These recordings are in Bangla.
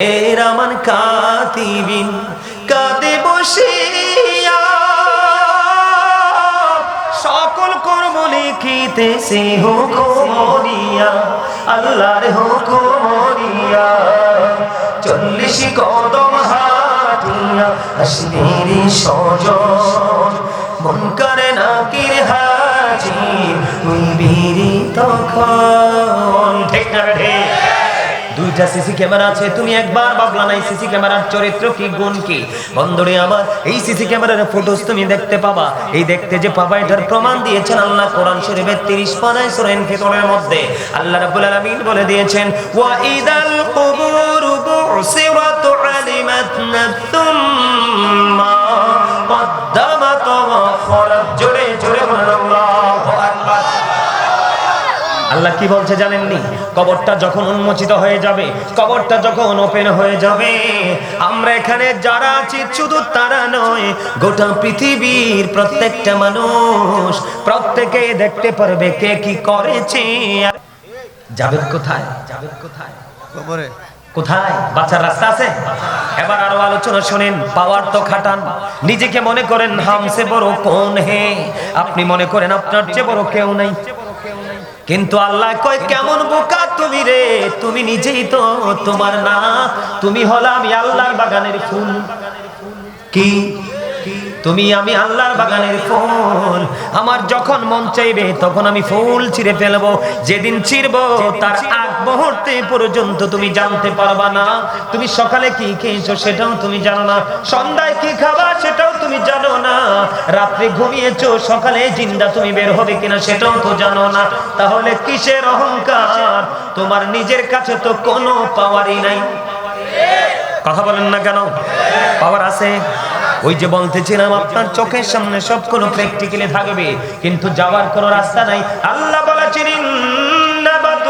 এরামান কাতিবিন, কাঁদে বসিয়া সকল কর্ম লিখিতেছে হুকুমরিয়া আল্লাহর হুকুমরিয়া চল্লিশ কদম হাটিয়া আসলিরি সজন মন করে না কির হাজির তুই বিরি তখন। ঠিক না রে দুইটা সিসি ক্যামেরা আছে, তুমি একবার ভাবলা নাই সিসি ক্যামেরার চরিত্র কি, গুণ কি? বন্ধুরে আমার, এই সিসি ক্যামেরার ফুটেজ তুমি দেখতে পাবা। এই দেখতে যে পাবা এটার প্রমাণ দিয়েছেন, আল্লাহ কোরআন শরীফের 30 পারায় সূরা ইনফিতরের মধ্যে। আল্লাহ রাব্বুল আলামিন বলে দিয়েছেন ওয়া ইদাল কুবুর বুসিরাত আলিমাত নাফসুম মা আল্লাহ কি বলছে জানেননি? কবরটা যখন উন্মোচিত হয়ে যাবে কবরটা যখন ওপেন হয়ে যাবে আমরা এখানে যারা আছি শুধু তারা নয় গোটা পৃথিবীর প্রত্যেকটা মানুষ প্রত্যেকে দেখতে পারবে কে কি করেছে। যাবেন কোথায়? যাবেন কোথায়? কবরে। কোথায়? বাচ্চার রাস্তা আছে? এবার আরও আলোচনা শুনেন পাওয়ার তো খাটান। নিজেকে মনে করেন হামসে বড় কোন হে? আপনি মনে করেন আপনার চেয়ে বড় কেউ নাই। কিন্তু আল্লাহ কয়, কেমন বোকা তুমি রে? তুমি নিজেই তো তোমার না। তুমি হলাম আমি আল্লাহর বাগানের ফুল। কি? তুমি আমি আল্লাহর বাগানের ফুল। আমার যখন মন চাইবে তখন আমি ফুল ছিঁড়ে ফেলব। যেদিন ছিঁড়বো, তার আগ মুহূর্তে পর্যন্ত তুমি জানতে পারবা না। তুমি সকালে কি খেয়েছো সেটাও তুমি জানো না। সন্ধ্যায় কি খাবা সেটাও তুমি জানো না। রাত্রে ঘুমিয়েছো, সকালে জিন্দা তুমি বের হবে কিনা সেটাও তো জানো না। তাহলে কিসের অহংকার? তোমার নিজের কাছে তো কোনো পাওয়ারই নাই। কথা বলেন না কেন? পাওয়ার আছে। ওই যে বলতেছিলাম, আপনার চোখের সামনে সব কোনো প্র্যাকটিক্যালি থাকবে। কিন্তু যাওয়ার কোনো রাস্তা নাই। আল্লাহ বলেছেন ইন্না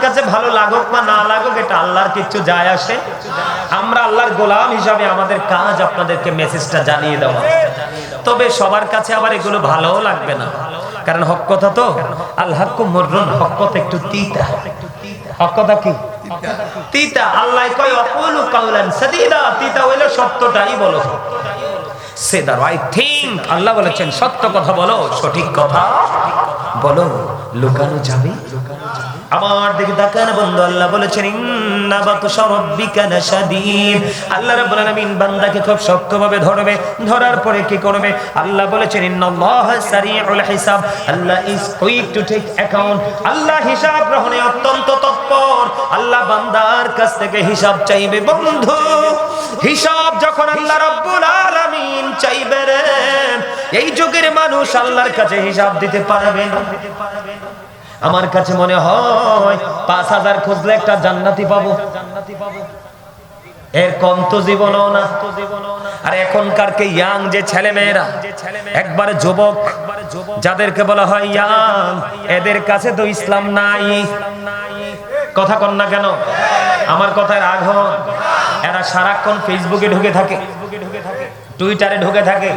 কাছে ভালো লাগুক বা না লাগুক, এটা আল্লাহর কিচ্ছু যায় আসে। আমরা আল্লাহর গোলাম হিসাবে আমাদের কাজ আপনাদেরকে মেসেজটা জানিয়ে দেওয়া। তবে সবার কাছে আবার এগুলো ভালোও লাগবে না। কারণ হক কথা তো? আল্লাহ মরুন হক কথা একটু তিতা। হক কথা কি? তিতা। আল্লাহ কয়, অকুলু কাউলান সাদিদা। তিতা হইল সত্যটাই বলো। সে দা রাইট থিং আল্লাহ বলেছেন, সত্য কথা বলো, সঠিক কথা। বলো, লুকানো যাবে? আমার দিকে তাকান বন্ধু, আল্লাহ বলেছেন আল্লাহ রাব্বুল আলামিন বান্দাকে খুব শক্তভাবে ধরবে, ধরার পরে কি করবে? আল্লাহ বলেছেন সারিউল হিসাব। Allah is quick to take account আল্লাহ হিসাব গ্রহণে অত্যন্ত তৎপর। আল্লাহ বান্দার কাছ থেকে হিসাব চাইবে, বন্ধু। হিসাব যখন আল্লাহ রাব্বুল আলামিন চাইবে রে, এই যুগের মানুষ আল্লাহর কাছে হিসাব দিতে পারবে না। আমার কাছে মনে হয় পাঁচ হাজার খুঁজলে একটা জান্নাতি পাবো। এর কম তো জীবনও না। আর এখনকার একবারে যুবক, যাদেরকে বলা হয় এদের কাছে তো ইসলাম নাই। কথা কন না কেন? আমার কথায় রাগ হন। এরা সারাক্ষণ ফেসবুকে ঢুকে থাকে। টুইটারে ঢুকে থাকে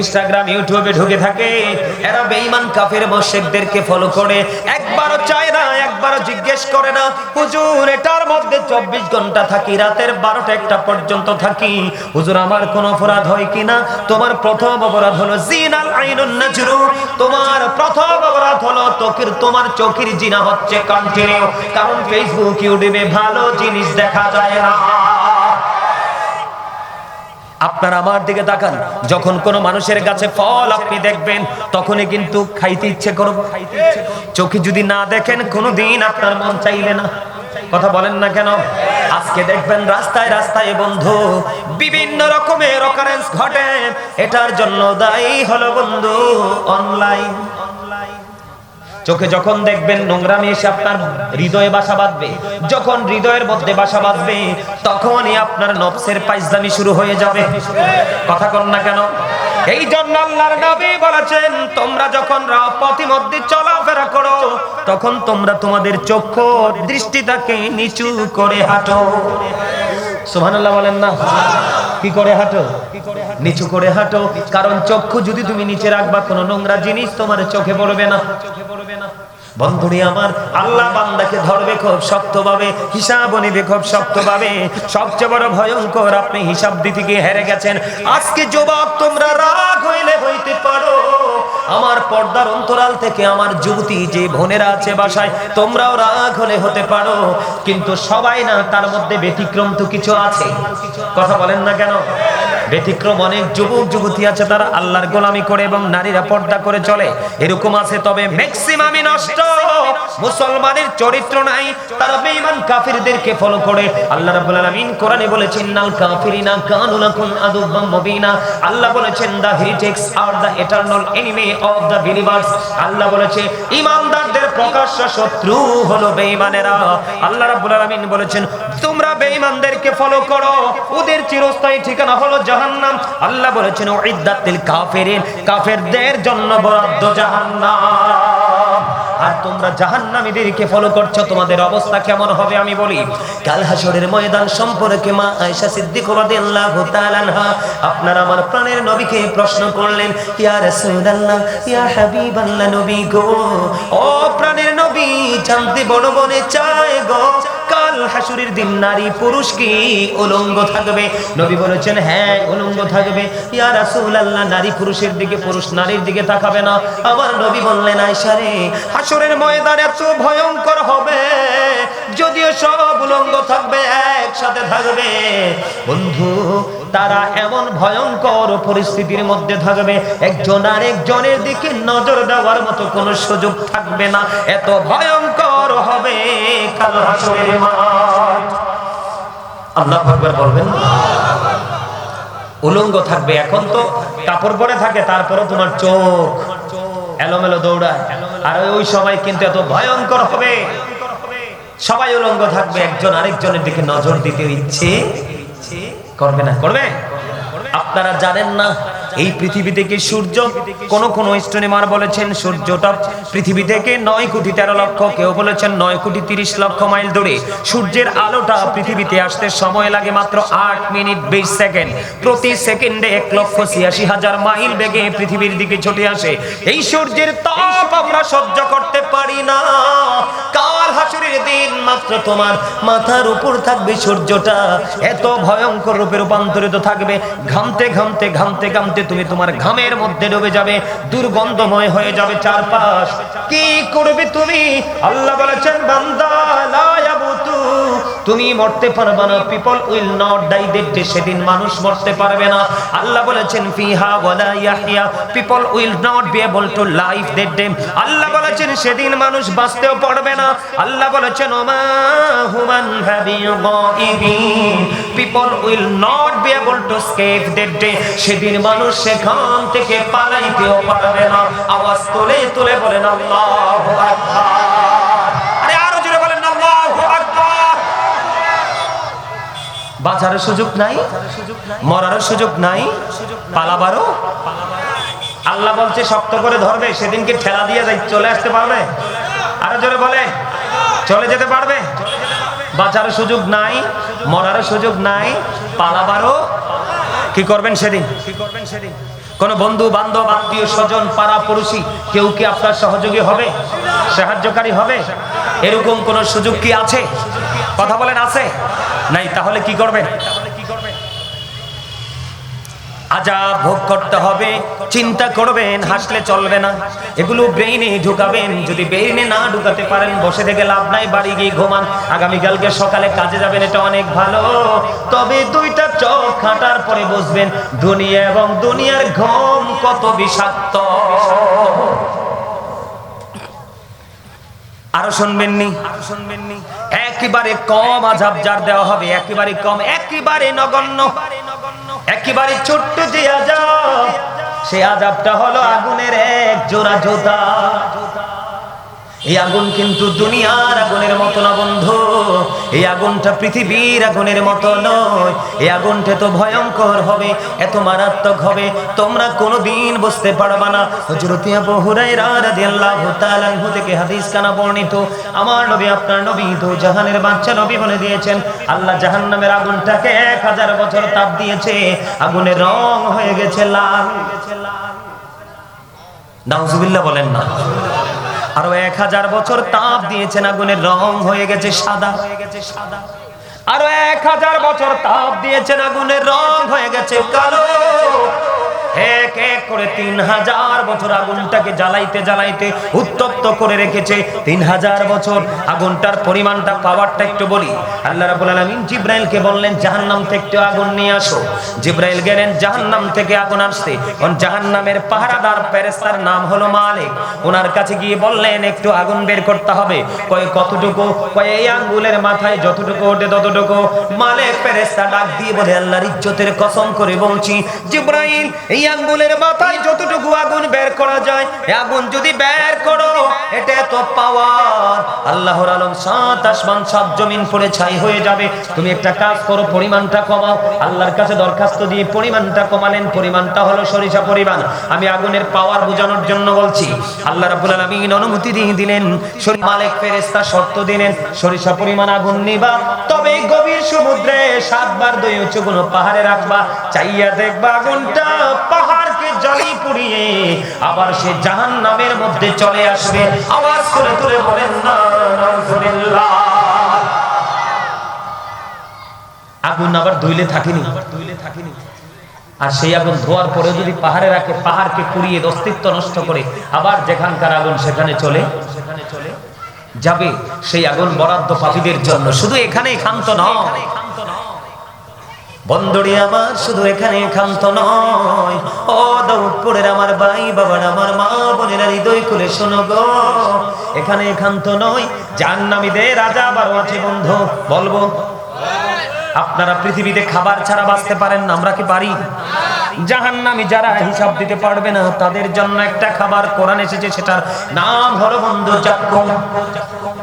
ইনস্টাগ্রাম ইউটিউবে ঢুকে থাকে। এরা বেঈমান কাফের মুশরিকদেরকে ফলো করে। একবারও চায় না, একবারও জিজ্ঞেস করে না। হুজুর, এটার মধ্যে 24 ঘণ্টা থাকি, রাতের 12টা একটা পর্যন্ত থাকি। হুজুর, আমার কোন অপরাধ হয় কিনা তোমার প্রথম অপরাধ হলো জিনাল আইনুন নাজরু। তোমার প্রথম অপরাধ হলো তোকির তোমার চোখের জিনা হচ্ছে কন্টিনিউ। কারণ ফেসবুক ইউটিউবে ভালো জিনিস দেখা যায় না। আপনার আমার দিকে তাকান। যখন কোন মানুষের গাছে ফল আপনি দেখবেন, তখনই কিন্তু খাইতে ইচ্ছে করব চোখে যদি না দেখেন, কোনোদিন আপনার মন চাইবে না। কথা বলেন না কেন? আজকে দেখবেন রাস্তায় রাস্তায় বন্ধু, বিভিন্ন রকমের অকারেন্স ঘটে। এটার জন্য দায়ী হলো বন্ধু অনলাইন চোখে যখন দেখবেন নোংরামি এসে আপনার হৃদয়ে বাসা বাঁধবে, যখন হৃদয়ের মধ্যে বাসা বাঁধবে, তখনই আপনার নফসের পাইজদামি শুরু হয়ে যাবে। কথা কন না কেন? এই জন্য আল্লাহর নবী বলেছেন, তোমরা যখন পথি মধ্যে চলাফেরা করো, তখন তোমরা তোমাদের চক্ষু দৃষ্টিটাকে নিচু করে হাঁটো। সুবহানাল্লাহ বলেন না। কি করে হাঁটো? নিচু করে হাঁটো। কারণ চক্ষু যদি তুমি নিচে রাখবা, কোনো নোংরা জিনিস তোমার চোখে পড়বে না। বন্ধুরি আমার, আল্লাহ বান্দাকে ধরবে খুব শক্তভাবে, হিসাব নিবে খুব শক্তভাবে। সবচেয়ে বড় ভয়ঙ্কর, আপনি হিসাব দিতে গিয়ে হেরে গেছেন। আজকে যুবক, তোমরা রাগ হইলে হইতে পারো। আমার পর্দার অন্তরাল থেকে আমার যুবতী যে বোনেরা আছে বাসায়, তোমরাও রাগ হলে হতে পারো। কিন্তু সবাই না, তার মধ্যে ব্যতিক্রম তো কিছু আছে। কথা বলেন না কেন? ব্যতিক্রম অনেক যুবক যুবতী আছে, তারা আল্লাহর গোলামি করে এবং নারীরা পর্দা করে চলে। এরকম আছে, তবে ম্যাক্সিমামই নষ্ট। মুসলমানের চরিত্র নাই, তারা বেঈমান কাফিরদেরকে ফলো করে। আল্লাহ রাব্বুল আলামিন কোরআনে বলেছেন, নাল কাফিরিনা কানু লাকুম আদুব্বাম মুবিনা। আল্লাহ বলেছেন the heretics are the eternal enemy of the believers. আল্লাহ বলেছে, ইমানদারদের প্রকাশ্য শত্রু হলো বেঈমানেরা। আল্লাহ রাব্বুল আলামিন বলেছেন, তোমরা বেঈমানদেরকে ফলো করো। ওদের চিরস্থায়ী ঠিকানা হলো জাহান্নাম। আল্লাহ বলেছেন উইদ্দাতিল কাফিরিন, কাফেরদের জন্য বরাদ্দ জাহান্নাম। আর তোমরা জাহান্নামীদেরকে ফলো করছ, তোমাদের অবস্থা কেমন হবে আমি বলি। কাল হাসরের ময়দান সম্পর্কে মা আয়েশা সিদ্দিক রাদিয়াল্লাহু তাআলা আপনার আমার প্রাণের নবীকে প্রশ্ন করলেন, ইয়া রাসূলুল্লাহ, ইয়া হাবিবাল্লাহ নবী গো? ও প্রাণের নবী, জানতে বড় বনে চায় গো। কাল হাসুরের দিন, নারী পুরুষ কি উলঙ্গ থাকবে? নবী বলেছেন হ্যাঁ উলঙ্গ থাকবে। ইয়া রাসূলুল্লাহ, নারী পুরুষের দিকে, পুরুষ নারীর দিকে তাকাবে না। আবার নবী বললেন, আয়েশা রে, হাসুরের ময়দান এত ভয়ঙ্কর হবে, যদিও সব উলঙ্গ থাকবে একসাথে থাকবে। বন্ধু, তারা এমন ভয়ঙ্কর পরিস্থিতির মধ্যে থাকবে। একজন আরেকজনের দিকে নজর দেওয়ার মতো কোনো সুযোগ থাকবে না। এত ভয়ঙ্কর হবে আল্লাহ আকবার বলবেন উলঙ্গ থাকবে এখন তো, কাপড় পরে থাকে তারপরে তোমার চোখ এলোমেলো দৌড়ায়। আর ওই সময় কিন্তু এত ভয়ঙ্কর হবে। সবাই উলঙ্গ থাকবে, একজন আরেকজনের দিকে নজর দিতে ইচ্ছে করবে না? করবে? আপনারা জানেন না, এই পৃথিবী থেকে সূর্য, কোন কোন স্টোনেমার বলেছেন, সূর্যটা পৃথিবী থেকে নয় কোটি তেরো লক্ষ, কেউ বলেছেন নয় কোটি তিরিশ লক্ষ মাইল দূরে। সূর্যের আলোটা পৃথিবীতে আসতে সময় লাগে মাত্র আট মিনিট বিশ সেকেন্ড। প্রতি সেকেন্ডে এক লক্ষ ছিয়াশি হাজার মাইল বেগে পৃথিবীর দিকে ছুটে আসে। এই সূর্যের তাপ আমরা সহ্য করতে পারি না। কাল হাসুরের দিন মাত্র তোমার মাথার উপর থাকবে সূর্যটা। এত ভয়ঙ্কর রূপে রূপান্তরিত থাকবে। ঘামতে ঘামতে ঘামতে ঘামতে তুমি তোমার ঘামের মধ্যে ডুবে যাবে, দুর্গন্ধময় হয়ে যাবে চারপাশ। কি করবে তুমি? আল্লাহ বলেছেন, বান্দা তুমি মরতে পারবে না people will not die day সেদিন মানুষ মরতে পারবে না। আল্লাহ বলেছেন, ফিহা ওয়ালা ইয়াহইয়া people will not be able to life that day আল্লাহ বলেছেন, সেদিন মানুষ বাঁচতেও পারবে না। আল্লাহ বলেছেন, ওমা হুমান হাবি গাইবিন people will not be able to escape that day সেদিন মানুষ সেখান থেকে পালাইতেও পারবে না। আওয়াজ তুলে তুলে বলেন, আল্লাহু আকবার বাঁচার সুযোগ নাই, মরারও সুযোগ নাই, পালাবারও। আল্লাহ বলছে, শক্ত করে ধরবে, সেদিনকে ঠেলা দিয়ে যাই, চলে আসতে পারবে? আরও জোরে বলে, চলে যেতে পারবে? বাঁচার সুযোগ নাই, মরারও সুযোগ নাই, পালাবারও। কি করবেন সেদিন কি করবেন সেদিন? কোন বন্ধু, বান্ধব, আত্মীয়, স্বজন, পাড়া, পড়োশি, কেউ কি আপনার সহযোগী হবে? সাহায্যকারী হবে? এরকম কোন সুযোগ কি আছে? কথা বলেন, আছে? নাই, তাহলে কি করবেন আজাব ভোগ করতে হবে, চিন্তা করবেন, হাসলে চলবে না। এগুলো ব্রেইনে ঢুকাবেন, যদি ব্রেইনে না ঢুকাতে পারেন, বসে থেকে লাভ নাই, বাড়ি গিয়ে ঘুমান। আগামীকালকে সকালে কাজে যাবেন, এটা অনেক ভালো। তবে দুইটা চোখ খাটার পরে দুনিয়া এবং দুনিয়ার ঘুম কত বিষাক্ত। আরও শুনবেননি শুনবেননি? একেবারে কম আজাব যার দেওয়া হবে, একেবারে কম, একেবারে নগণ্য। একেবারে ছোট্ট যে আজাব, সে আজাবটা হলো আগুনের এক জোড়া জোতা। এই আগুন কিন্তু দুনিয়ার আগুনের মতো না, বন্ধু। এই আগুনটা পৃথিবীর আগুনের মতো নয়। এই আগুনটা তো ভয়ঙ্কর হবে, এত মারাত্মক হবে, তোমরা কোনোদিন বুঝতে পারবা না। হযরত আবু হুরায়রা রাদিয়াল্লাহু তাআলা আনহু থেকে হাদিস কানা বর্ণিত, আমার নবী আপনার নবী তো জাহানের বাচ্চা নবী বলে দিয়েছেন, আল্লাহ জাহান্নামের আগুনটাকে এক হাজার বছর তাপ দিয়েছে, আগুনের রং হয়ে গেছে লাল। নাউজুবিল্লাহ বলেন না। আরও এক হাজার বছর তাপ দিয়েছে না আগুনের রং হয়ে গেছে সাদা। হয়ে গেছে সাদা আরও এক হাজার বছর তাপ দিয়েছে না আগুনের রং হয়ে গেছে কালো। এক এক করে তিন হাজার বছর আগুনটাকে জ্বালাইতে জ্বালাইতে উত্তপ্ত করে রেখেছে। তিন হাজার বছর আগুনটার পরিমাণটা পাওয়ারটা একটু বলি। আল্লাহ রাবুল আলমিন জিব্রাইলকে বললেন, জাহান্নাম থেকে একটু আগুন নিয়ে আসো। জিব্রাইল গেলেন, জাহান্নাম থেকে আগুন আসতে কারণ জাহান্নামের পাহারাদার ফেরেস্তার নাম হলো মালিক। ওনার কাছে গিয়ে বললেন, একটু আগুন বের করতে হবে। কয় কতটুকু, কয় এই আঙ্গুলের মাথায় যতটুকু ওঠে ততটুকু? মালিক ফেরেস্তা ডাক দিয়ে বলে, আল্লাহর ইজ্জতের কসম করে বলছি, জিব্রাইল, এই আঙ্গুলের মাথায় যতটুকু আগুন বের করা যায় আগুন যদি বের করো, এটা এত পাওয়ার। আল্লাহর আলম সাত আসমান সাত জমিন পড়ে ছাই হয়ে যাবে। তুমি একটা কাজ করো, পরিমাণটা কমাও। আল্লাহর কাছে দরখাস্ত দিয়ে পরিমাণটা কমালেন, পরিমাণটা হলো সরিষা পরিমাণ। আমি আগুনের পাওয়ার বোঝানোর জন্য বলছি, আল্লাহ রাব্বুল আলামিন অনুমতি দিয়ে দিলেন মালিক ফেরেশতা শর্ত দিলেন, সরিষা পরিমাণ আগুন নিবা, তবে গভীর সমুদ্রে সাতবার দই উঁচু কোনো পাহাড়ে রাখবা, চাইয়া দেখবা আগুনটা পাহাড়কে জ্বালিয়ে পুড়িয়ে আবার সে জাহান নামের মধ্যে চলে আসবে। আওয়াজ করে তুলে বলেন, না আগুন আবার ধুইলে থাকেনি। আর সেই আগুন ধোয়ার পরে যদি পাহাড়ে রাখে পাহাড়কে পুড়িয়ে অস্তিত্ব নষ্ট করে আবার যেখানকার আগুন সেখানে চলে সেখানে চলে যাবে সেই আগুন বরাদ্দ পাপীদের জন্য। শুধু এখানে ক্ষান্ত নয় বন্দরে আমার শুধু এখানে ক্ষান্ত নয়। ও দৌড়পুরের আমার ভাই বাবার, আমার মা বোনেরা হৃদয় খুলে শোনো গো। এখানে ক্ষান্ত নয়, জাহান্নামীদের রাজা বারো আছে বন্ধু, বলব। আপনারা পৃথিবীতে খাবার ছাড়া বাঁচতে পারেন না, আমরা কি পারি? জাহান্নামী যারা হিসাব দিতে পারবে না, তাদের জন্য একটা খাবার কোরআন এসেছে, সেটার নাম হলো বন্ধু জাক্কুম।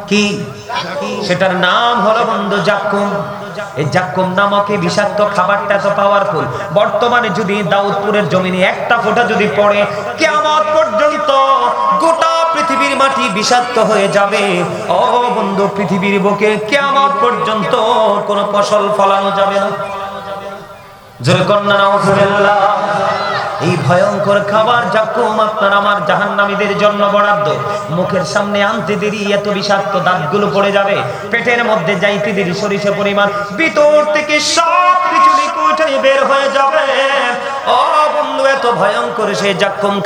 কি? সেটার নাম হলো বন্ধু জাক্কুম। এই জাক্কুম বিষাক্ত খাবারটা তো পাওয়ারফুল বর্তমানে যদি দাউদপুরের জমিনে একটা ফোঁটা যদি পড়ে কেমন পর্যন্ত গোটা পৃথিবীর মাটি বিষাক্ত হয়ে যাবে। ও বন্ধু, পৃথিবীর বুকে কেমন পর্যন্ত কোনো ফসল ফলানো যাবে না। জোরে কন্যা নাউজুবিল্লাহ। এই ভয়ঙ্কর খাবার জাকুম আপনার আমার জাহান্নামীদের জন্য বরাদ্দ, মুখের সামনে আনতে দেরি, এত বিষাক্ত দাঁতগুলো পড়ে যাবে, পেটের মধ্যে যাইতে দেরি, সরিষা পরিমাণ ভিতর থেকে সব হয়ে বের হয়ে যাবে। ও বন্ধু, এত ভয়ঙ্কর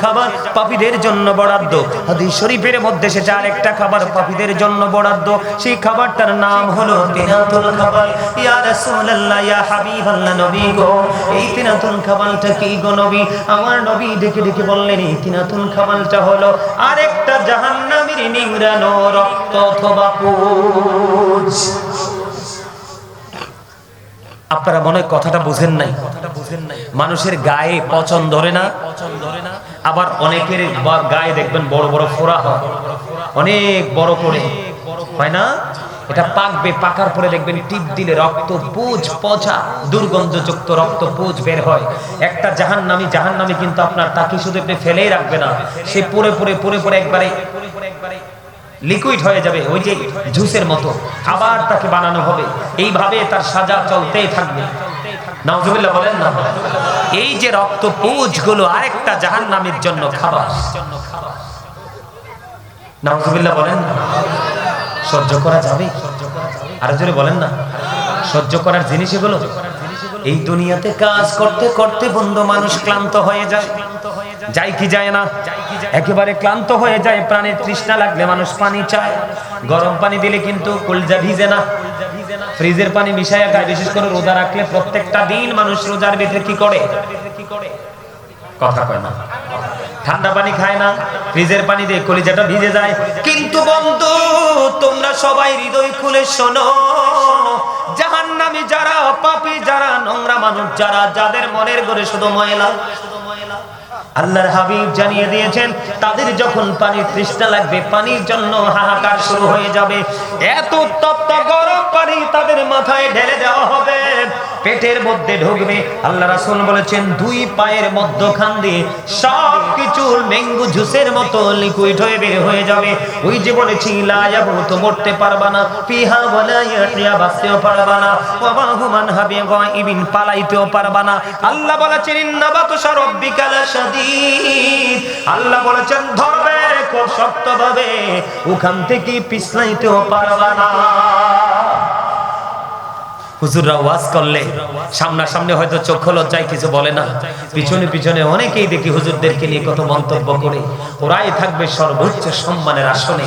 খাবার পাপীদের জন্য বরাদ্দ। হাদিস শরীফের মধ্যে সেটা আরেকটা খাবার পাপীদের জন্য বরাদ্দ। সেই খাবারটার নাম হলো তিনাতুল খাবার। ইয়া রাসূলুল্লাহ, ইয়া হাবিবাল্লাহ নবী গো, এই তিনাতুল খাবারটা কি গো নবী? আমার নবী ডেকে ডেকে বললেন, এই তিনাতুল খাবারটা হলো আরেকটা জাহান্নামীর নিংড়ানো রক্ত অথবা পুজ। আপনারা মনে হয় কথাটা বুঝেন নাই। মানুষের গায়ে পচন ধরে না। আবার অনেকের গায়ে দেখবেন বড় বড় ফোড়া হয়। অনেক বড় করে। হয় না? এটা পাকবে, পাকার পরে দেখবেন টিপ দিলে রক্ত পুজ পচা, দুর্গন্ধযুক্ত রক্ত পুজ বের হয়। একটা জাহান নামি জাহান নামি কিন্তু আপনার তাকে শুধু ফেলেই রাখবে না। সে পরে পরে পরে পরে একবারে লিকুইড হয়ে যাবে, ওই যে জুসের মতো। আবার তাকে বানানো হবে। এইভাবে তার সাজা চলতেই থাকবে। বলেন না। এই যে রক্ত পুজগুলো আরেকটা জাহান নামের জন্য খাবার। বলেন না। সহ্য করা যাবে? আরও জোরে বলেন না। সহ্য করার জিনিস এগুলো? এই দুনিয়াতে কাজ করতে করতে বন্ধু মানুষ ক্লান্ত হয়ে যায়। যায় কি যায় না? একেবারে ক্লান্ত হয়ে যায় প্রাণের তৃষ্ণা লাগলে মানুষ পানি চায়। গরম পানি দিলে কিন্তু কলজা ভিজে না। ফ্রিজের পানি মিশাইয়া খায় বিশেষ করে রোজা রাখলে প্রত্যেকটা দিন মানুষ রোজার ভিতরে কি করে? কথা কয় না। ঠান্ডা পানি খায় না, ফ্রিজের পানি দিয়ে কলিজাটা ভিজে যায়। কিন্তু বন্ধু, তোমরা সবাই হৃদয় খুলে শোনো। জাহান্নামী যারা, পাপী যারা, নোংরা মানুষ যারা, যাদের মনের ঘরে শুধু ময়লা। আল্লাহর হাবিব জানিয়ে দিয়েছেন, তাদের যখন পানির তৃষ্ণা লাগবে, পানির জন্য হাহাকার শুরু হয়ে যাবে। এত উত্তপ্ত গরম পানি তাদের মাথায় ঢেলে দেওয়া হবে। পেটের মধ্যে ঢুকবে। আল্লাহ রাসূল বলেছেন, দুই পায়ের মধ্যখান দিয়ে সব কিছু ম্যাঙ্গো জুসের মতো লিকুইড হয়ে বের হয়ে যাবে। ওই যে বলেছি, লা ইয়াবুতু, মরতে পারবা না। ওয়ালা ইয়াহিয়া বাঁচতেও পারবা না। ওয়া বাহুমান হাবি গায়বিন পালাইতেও পারবা না। আল্লাহ বলেছেন ইন্নাবাতুশা রাব্বিকা লাশাদীদ আল্লাহ বলেছেন, ধরবে খুব শক্তভাবে, ওখান থেকে পিছলাইতেও পারবা না। হুজুররা ওয়াজ করলে, সামনাসামনি হয়তো লজ্জায় কিছু বলে না। পিছনে পিছনে অনেকেই দেখি হুজুরদেরকে নিয়ে কত মন্তব্য করে। ওরাই থাকবে সর্বোচ্চ সম্মানের আসনে।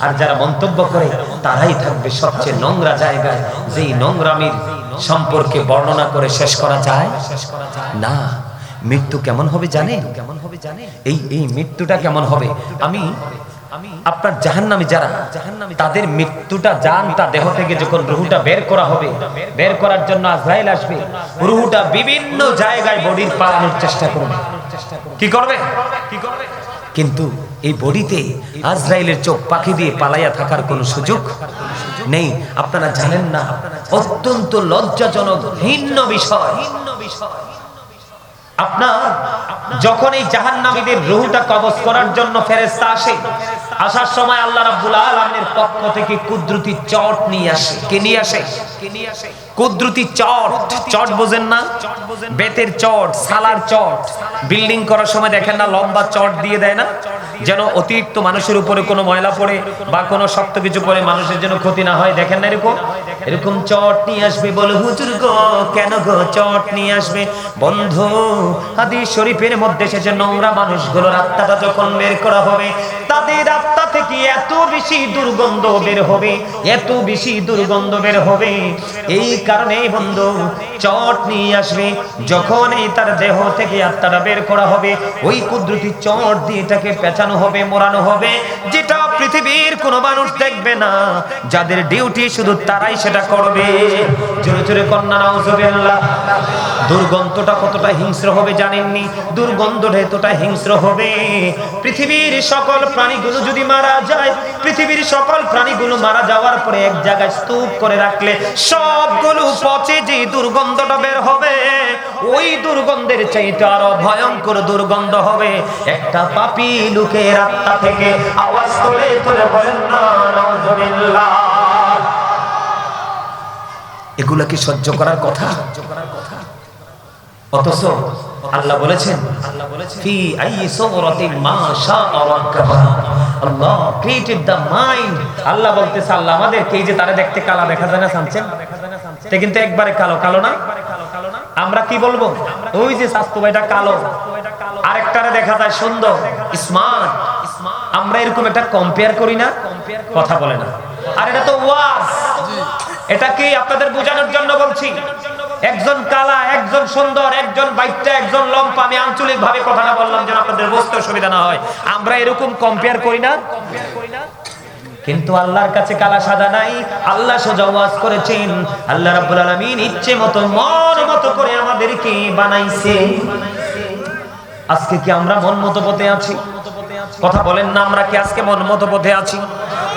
আর যারা মন্তব্য করে, তারাই থাকবে সবচেয়ে নোংরা জায়গায়। যেই নোংরামির সম্পর্কে বর্ণনা করে শেষ করা যায়? না। মৃত্যু কেমন হবে জানে কেমন হবে জানে এই এই মৃত্যুটা কেমন হবে? আমি আপনার জাহান্নামী যারা, তাদের মৃত্যুটা জানটা দেহ থেকে যখন রুহুটা বের করা হবে, বের করার জন্য আজরাইল আসবে, রুহুটা বিভিন্ন জায়গায় বডির পালানোর চেষ্টা করবে। কি করবে? কি করবে কিন্তু এই বডিতে আজরাইলের চোখ পাখি দিয়ে পালাইয়া থাকার কোনো সুযোগ নেই। আপনারা জানেন না, অত্যন্ত লজ্জাজনক ভিন্ন বিষয় ভিন্ন বিষয়। আপনার যখন এই জাহান্নামীদের রুহটা কবজ করার জন্য ফেরেস্তা আসে, আসার সময় আল্লাহ রাব্বুল আলামিনের পক্ষ থেকে কুদরতি চট নিয়ে আসে কে নিয়ে আসে। কে নিয়ে আসে? কুদরতি চট। চট বোঝেন না? বেতের চট, সালার চট। বিল্ডিং করার সময় দেখেন না লম্বা চট দিয়ে দেয় না? যেন অতিরিক্ত মানুষের উপরে কোনো ময়লা পড়ে বা কোনো শক্ত কিছু পড়ে মানুষের জন্য ক্ষতি না হয়। দেখেন না এরকম? এরকম চট নিয়ে আসবে বলে, হুজুর গো, কেন গো চট নিয়ে আসবে? বন্ধু, হাদিস শরীফের মধ্যে এসেছে নোংরা মানুষগুলোর আত্মাটা যখন বের করা হবে, তাদের আত্মা থেকে এত বেশি দুর্গন্ধ বের হবে, এত বেশি দুর্গন্ধ বের হবে। এই কারণে বন্ধু, চট নিয়ে আসবে যখন এই তার দেহ থেকে আত্মাটা বের করা হবে, ওই কুদরতি চট দিয়ে এটাকে পেঁচানো হবে মোড়ানো হবে। যেটা পৃথিবীর কোনো মানুষ দেখবে না। যাদের ডিউটি শুধু তারাই সেটা করবে। জোরে জোরে কন্যা, নাউজুবিল্লাহ। দুর্গন্ধটা কতটা হিংস্র হবে জানেননি? দুর্গন্ধটা এতটা হিংস্র হবে। পৃথিবীর সকল প্রাণীগুলো যদি মারা যায়, পৃথিবীর সকল প্রাণীগুলো মারা যাওয়ার পরে এক জায়গায় স্তূপ করে রাখলে সবগুলো পচে যে দুর্গন্ধটা বের হবে, ওই দুর্গন্ধের চাইতে আরও ভয়ঙ্কর দুর্গন্ধ হবে। একটা পাপি লোকের আত্মা থেকে আওয়াজ এগুলা কি সহ্য করার কথা? অথচ আল্লাহ বলেছেন আল্লাহ বলতেছে, আল্লাহ আমাদেরকে এই যে তারা দেখতে কালা দেখা যায় না তে কিন্তু একবারে কালো কালো না। আমরা কি বলব? ওই যে স্বাস্থ্য ভাইটা কালো। আরেকটারে দেখা যায় সুন্দর, স্মার্ট। আমরা এরকম একটা কম্পেয়ার করি না, কথা বলে না। আর এটা তো ওয়াজ। এটা কি আপনাদের বোঝানোর জন্য বলছি? একজন কালা, একজন সুন্দর, একজন বাইকটা একজন লম্পা, আমি আঞ্চলিক ভাবে কথাটা বললাম যেন আপনাদের বুঝতে অসুবিধা না হয়। আমরা এরকম কম্পেয়ার করি না। কিন্তু আল্লাহর কাছে কালা সাদা নাই, আল্লাহ সোজা ওয়াজ করেছেন। আল্লাহ রাব্বুল আলামিন ইচ্ছে মতো, মন মতো করে আমাদেরকে বানাইছে। আজকে কি আমরা মন মতো পথে আছি? কথা বলেন না, আমরা কি আজকে মন মতো পথে আছি?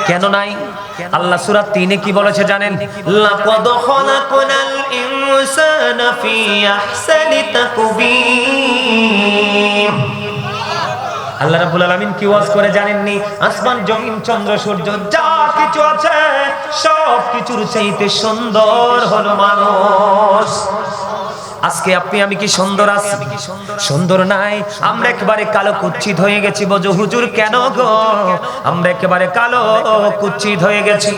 কেন নাই? আল্লাহ সূরা 3 এ কি বলেছে জানেন? আল্লাহ রাব্বুল আলামিন কি ওয়াজ করে জানেননি? আসমান, জমিন, চন্দ্র, সূর্য, যা কিছু আছে সব কিছুর চাইতে সুন্দর হলো মানুষ। আজকে আপনি, আমি কি সুন্দর আছি? সুন্দর নাই? আমরা একেবারে কালো কুচ্ছিত হয়ে গেছি বজ হুজুর, কেন গো? আমরা একেবারে কালো কুচ্ছিত হয়ে গেছি।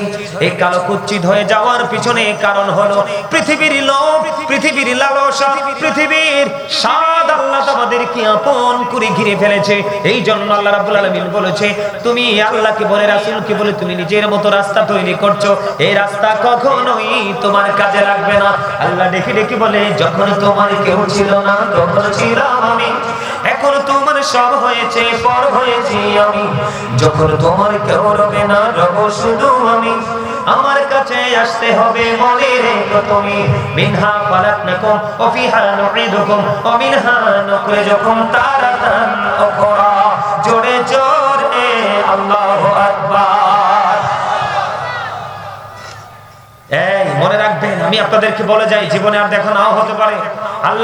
এই কালো কুচ্ছিত হয়ে যাওয়ার পিছনে কারণ হলো পৃথিবীর লোভ, পৃথিবীর লালসা, পৃথিবীর স্বাদ আল্লাহ আমাদেরকে আপন করে ঘিরে ফেলেছে। এই জন্য আল্লাহ রাব্বুল আলামিন বলেছে, তুমি আল্লাহকে বলে, রাসূলকে বলে, তুমি নিজের মতো রাস্তা তৈরি করছ। এই রাস্তা কখনোই তোমার কাজে লাগবে না। আল্লাহ ডেকে ডেকে বলে, যখন তোমার কেউ ছিল না তখন ছিলাম আমি। এখন তোমার সব হয়েছে, পর হয়েছি আমি। যখন তোমার কেউ রবে না, রব শুধু আমি। আমার কাছে আসতে হবে মনে রেখো তুমি মিনহা ফালাকনাকুম ওয়া ফিহা নুঈদুকুম ওয়া মিনহা নুখরিজুকুম তারাতান উখরা। জোরে জোরে আল্লাহু। আমি আপনাদেরকে বলে যাই জীবনে আর দেখা নাও হতে পারে। আল্লাহ